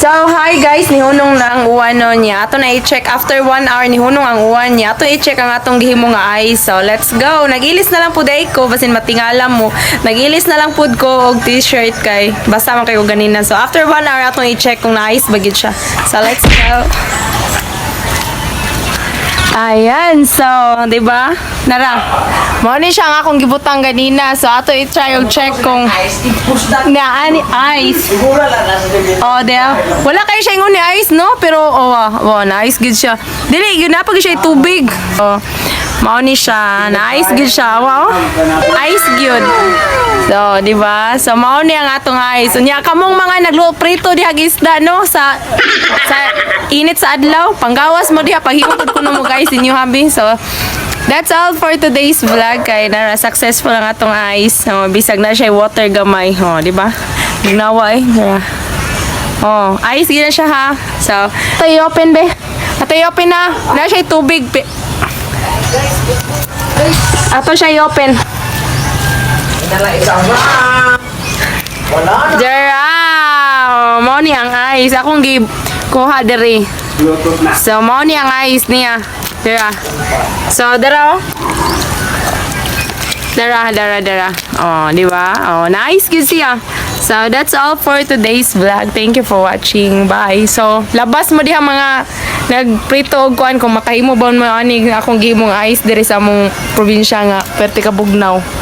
So, hi guys, ni Hunong na ang uwan no niya. Ato na i-check after one hour ni Hunong ang uwan niya. Ato i-check ang atong gihimo nga eyes. So, let's go. Nagilis na lang po day ko basin matingala mo. Nagilis na lang pud ko og t-shirt kay basta man kayo ganina. So, after one hour atong i-check kung na-ice bagid siya. So, let's go. Ayan, so, di ba? Nara, mo ni siya nga akong gibutang ganina. So, ato i-try og check kung na ani ice. Oh, dia. Wala kayo siya ingon ni ice, no? Pero, oh, oh, na-ice good siya. Dili, yun na pag siya tubig. Oh, mao ni siya. Na-ice good siya. Wow. Ice good. So, di ba? So, mao ni ang atong ice. Unya, kamong mga nagluto prito diha isda, no? Sa, sa init sa adlaw. Panggawas mo diha. Paghiukod ko na mo guys inyo habi. So, That's all for today's vlog kay na successful ang atong ice. Oh, bisag na siya water gamay, oh, di ba? Ginawa eh. Tara. Oh, ice gina siya ha. So, ito i-open be. Ito i-open na. Na siya tubig. Be. Ato siya i-open. Wala na. Dara! Oh, Mao ni ang ice. Akong gi kuha diri. So, mao ni ang ice niya. Dara. So, dara oh. Dara, dara, dara. Oh, di ba? Oh, nice good siya. So, that's all for today's vlog. Thank you for watching. Bye. So, labas mo diha mga nagprito og kuan kung makahimo ba mo ani akong gihimong ice diri sa among probinsya nga Perti Kabugnaw.